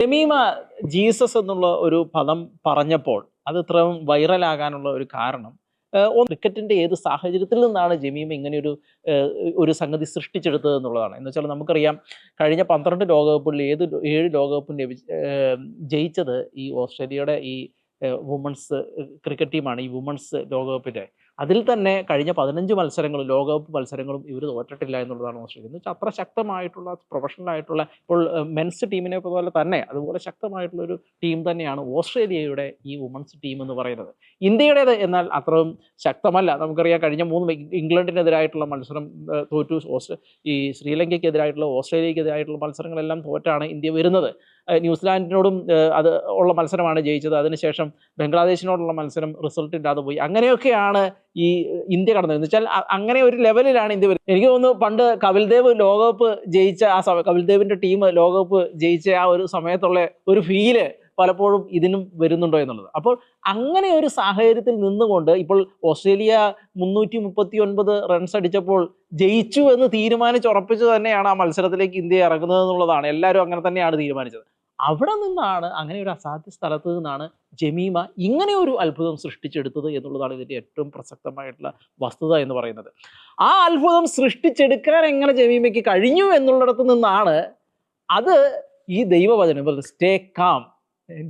Jemimah Jesus എന്നുള്ള ഒരു പദം പറഞ്ഞപ്പോൾ അത് ഇത്രയും വൈറലാകാനുള്ള ഒരു കാരണം ക്രിക്കറ്റിന്റെ ഏത് സാഹചര്യത്തിൽ നിന്നാണ് ജമീമ ഇങ്ങനെ ഒരു ഒരു സംഗതി സൃഷ്ടിച്ചെടുത്തത് എന്നുള്ളതാണ്. എന്ന് വെച്ചാൽ നമുക്കറിയാം കഴിഞ്ഞ പന്ത്രണ്ട് ലോകകപ്പിൽ ഏത് ഏഴ് ലോകകപ്പും ജയിച്ചത് ഈ ഓസ്ട്രേലിയയുടെ ഈ വുമൺസ് ക്രിക്കറ്റ് ടീമാണ് ഈ വുമൺസ് ലോകകപ്പിന്റെ അതിൽ തന്നെ കഴിഞ്ഞ പതിനഞ്ച് മത്സരങ്ങളും ലോകകപ്പ് മത്സരങ്ങളും ഇവർ തോറ്റിട്ടില്ല എന്നുള്ളതാണ് ഓസ്ട്രേലിയ എന്ന് വെച്ചാൽ അത്ര ശക്തമായിട്ടുള്ള പ്രൊഫഷണൽ ആയിട്ടുള്ള ഇപ്പോൾ മെൻസ് ടീമിനെ പോലെ തന്നെ അതുപോലെ ശക്തമായിട്ടുള്ള ഒരു ടീം തന്നെയാണ് ഓസ്ട്രേലിയയുടെ ഈ വുമൺസ് ടീം എന്ന് പറയുന്നത്. ഇന്ത്യയുടേത് എന്നാൽ അത്രയും ശക്തമല്ല. നമുക്കറിയാം കഴിഞ്ഞ മൂന്ന് ഇംഗ്ലണ്ടിനെതിരായിട്ടുള്ള മത്സരം തോറ്റു. ഈ ശ്രീലങ്കയ്ക്കെതിരായിട്ടുള്ള ഓസ്ട്രേലിയക്കെതിരായിട്ടുള്ള മത്സരങ്ങളെല്ലാം തോറ്റാണ് ഇന്ത്യ വരുന്നത്. ന്യൂസിലാൻഡിനോടും അത് ഉള്ള മത്സരമാണ് ജയിച്ചത്. അതിനുശേഷം ബംഗ്ലാദേശിനോടുള്ള മത്സരം റിസൾട്ട് ഇല്ലാതെ പോയി. അങ്ങനെയൊക്കെയാണ് ഈ ഇന്ത്യ കടന്നത്. എന്ന് വെച്ചാൽ അങ്ങനെ ഒരു ലെവലിലാണ് ഇന്ത്യ വരുന്നത്. എനിക്ക് തോന്നുന്നു പണ്ട് കപിൽദേവ് ലോകകപ്പ് ജയിച്ച ആ സമയം കപിൽദേവിന്റെ ടീം ലോകകപ്പ് ജയിച്ച ആ ഒരു സമയത്തുള്ള ഒരു ഫീൽ പലപ്പോഴും ഇതിനും വരുന്നുണ്ടോ എന്നുള്ളത്. അപ്പോൾ അങ്ങനെ ഒരു സാഹചര്യത്തിൽ നിന്നുകൊണ്ട് ഇപ്പോൾ ഓസ്ട്രേലിയ മുന്നൂറ്റി മുപ്പത്തി ഒൻപത് റൺസ് അടിച്ചപ്പോൾ ജയിച്ചു എന്ന് തീരുമാനിച്ചുറപ്പിച്ചു തന്നെയാണ് ആ മത്സരത്തിലേക്ക് ഇന്ത്യ ഇറങ്ങുന്നത് എന്നുള്ളതാണ്. എല്ലാവരും അങ്ങനെ തന്നെയാണ് തീരുമാനിച്ചത്. അവിടെ നിന്നാണ് അങ്ങനെ ഒരു അസാധ്യ സ്ഥലത്ത് നിന്നാണ് ജമീമ ഇങ്ങനെ ഒരു അത്ഭുതം സൃഷ്ടിച്ചെടുത്തത് എന്നുള്ളതാണ് ഇതിന്റെ ഏറ്റവും പ്രസക്തമായിട്ടുള്ള വസ്തുത എന്ന് പറയുന്നത്. ആ അത്ഭുതം സൃഷ്ടിച്ചെടുക്കാൻ എങ്ങനെ ജമീമയ്ക്ക് കഴിഞ്ഞു എന്നുള്ളിടത്ത് നിന്നാണ് അത് ഈ ദൈവവചനം stay calm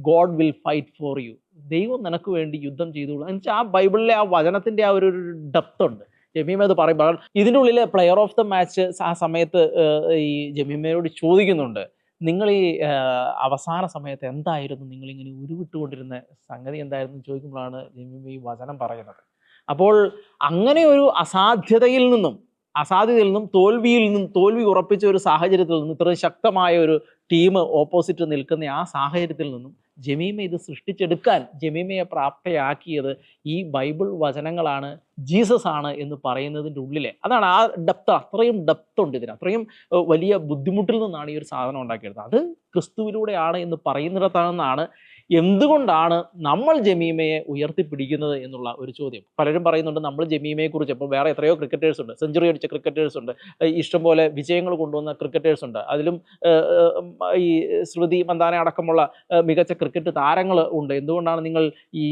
God will fight for you. ദൈവം നിനക്ക് വേണ്ടി യുദ്ധം ചെയ്തോളൂ. എന്നുവെച്ചാൽ ആ ബൈബിളിലെ ആ വചനത്തിന്റെ ആ ഒരു ഡെപ്ത് ഉണ്ട്. ജമീമ അത് പറയുമ്പോൾ ഇതിന്റെ ഉള്ളിൽ പ്ലെയർ ഓഫ് ദ മാച്ച് ആ സമയത്ത് ഈ ജമീമയോട് ചോദിക്കുന്നുണ്ട്. നിങ്ങൾ ഈ അവസാന സമയത്ത് എന്തായിരുന്നു? നിങ്ങൾ ഇങ്ങനെ ഉരുവിട്ടുകൊണ്ടിരുന്ന സംഗതി എന്തായിരുന്നു ചോദിക്കുമ്പോഴാണ് ജമീമ ഈ വചനം പറയുന്നത്. അപ്പോൾ അങ്ങനെ ഒരു അസാധ്യതയിൽ നിന്നും അസാധ്യതയിൽ നിന്നും തോൽവിയിൽ നിന്നും തോൽവി ഉറപ്പിച്ച ഒരു സാഹചര്യത്തിൽ നിന്നും ഇത്രയും ശക്തമായ ഒരു ടീം ഓപ്പോസിറ്റ് നിൽക്കുന്ന ആ സാഹചര്യത്തിൽ നിന്നും ജമീമ ഇത് സൃഷ്ടിച്ചെടുക്കാൻ ജമീമയെ പ്രാപ്തയാക്കിയത് ഈ ബൈബിൾ വചനങ്ങളാണ് ജീസസ് ആണ് എന്ന് പറയുന്നതിന്റെ ഉള്ളിലെ. അതാണ് ആ ഡെപ്ത് അത്രയും ഡെപ്ത് ഉണ്ട് ഇതിന്. അത്രയും വലിയ ബുദ്ധിമുട്ടിൽ നിന്നാണ് ഈ ഒരു സാധനം ഉണ്ടാക്കിയെടുത്തത് അത് ക്രിസ്തുവിലൂടെയാണ് എന്ന് പറയുന്നിടത്താണെന്നാണ് എന്തുകൊണ്ടാണ് നമ്മൾ ജമീമയെ ഉയർത്തിപ്പിടിക്കുന്നത് എന്നുള്ള ഒരു ചോദ്യം? പലരും പറയുന്നുണ്ട് നമ്മൾ ജമീമയെ കുറിച്ച് ഇപ്പോൾ വേറെ എത്രയോ ക്രിക്കറ്റേഴ്സ് ഉണ്ട്. സെഞ്ചുറി അടിച്ച ക്രിക്കറ്റേഴ്സ് ഉണ്ട്. ഇഷ്ടംപോലെ വിജയങ്ങൾ കൊണ്ടുവന്ന ക്രിക്കറ്റേഴ്സ് ഉണ്ട്. അതിലും ഈ ശ്രുതി മന്ദാന അടക്കമുള്ള മികച്ച ക്രിക്കറ്റ് താരങ്ങൾ ഉണ്ട്. എന്തുകൊണ്ടാണ് നിങ്ങൾ ഈ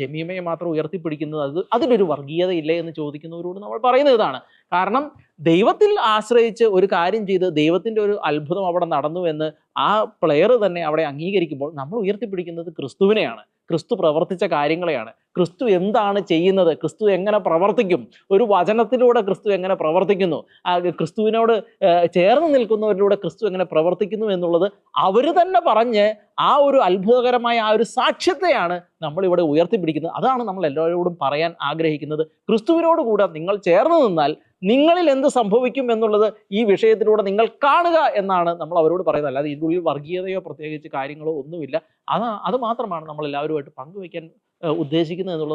ജമീമയെ മാത്രം ഉയർത്തിപ്പിടിക്കുന്നത്? അത് അതിലൊരു വർഗീയതയില്ലേ എന്ന് ചോദിക്കുന്നവരോട് നമ്മൾ പറയുന്നത് ഇതാണ്. കാരണം ദൈവത്തിൽ ആശ്രയിച്ച് ഒരു കാര്യം ചെയ്ത് ദൈവത്തിന്റെ ഒരു അത്ഭുതം അവിടെ നടന്നു എന്ന് ആ പ്ലെയർ തന്നെ അവിടെ അംഗീകരിക്കുമ്പോൾ നമ്മൾ ഉയർത്തിപ്പിടിക്കുന്നത് ക്രിസ്തുവിനെയാണ്. ക്രിസ്തു പ്രവർത്തിച്ച കാര്യങ്ങളെയാണ്. ക്രിസ്തു എന്താണ് ചെയ്യുന്നത്? ക്രിസ്തു എങ്ങനെ പ്രവർത്തിക്കും? ഒരു വചനത്തിലൂടെ ക്രിസ്തു എങ്ങനെ പ്രവർത്തിക്കുന്നു? ആ ക്രിസ്തുവിനോട് ചേർന്ന് നിൽക്കുന്നവരിലൂടെ ക്രിസ്തു എങ്ങനെ പ്രവർത്തിക്കുന്നു എന്നുള്ളത് അവർ തന്നെ പറഞ്ഞ് ആ ഒരു അത്ഭുതകരമായ ആ ഒരു സാക്ഷ്യത്തെയാണ് നമ്മളിവിടെ ഉയർത്തിപ്പിടിക്കുന്നത്. അതാണ് നമ്മൾ എല്ലാവരോടും പറയാൻ ആഗ്രഹിക്കുന്നത്. ക്രിസ്തുവിനോട് കൂടെ നിങ്ങൾ ചേർന്ന് നിന്നാൽ നിങ്ങളിൽ എന്ത് സംഭവിക്കും എന്നുള്ളത് ഈ വിഷയത്തിലൂടെ നിങ്ങൾ കാണുക എന്നാണ് നമ്മൾ അവരോട് പറയുന്നത്. അല്ലാതെ ഇതിനുള്ളിൽ വർഗീയതയോ പ്രത്യേകിച്ച് കാര്യങ്ങളോ ഒന്നുമില്ല. അത് അത് മാത്രമാണ് നമ്മൾ എല്ലാവരുമായിട്ട് പങ്കുവയ്ക്കാൻ ഉദ്ദേശിക്കുന്നത് എന്നുള്ളത്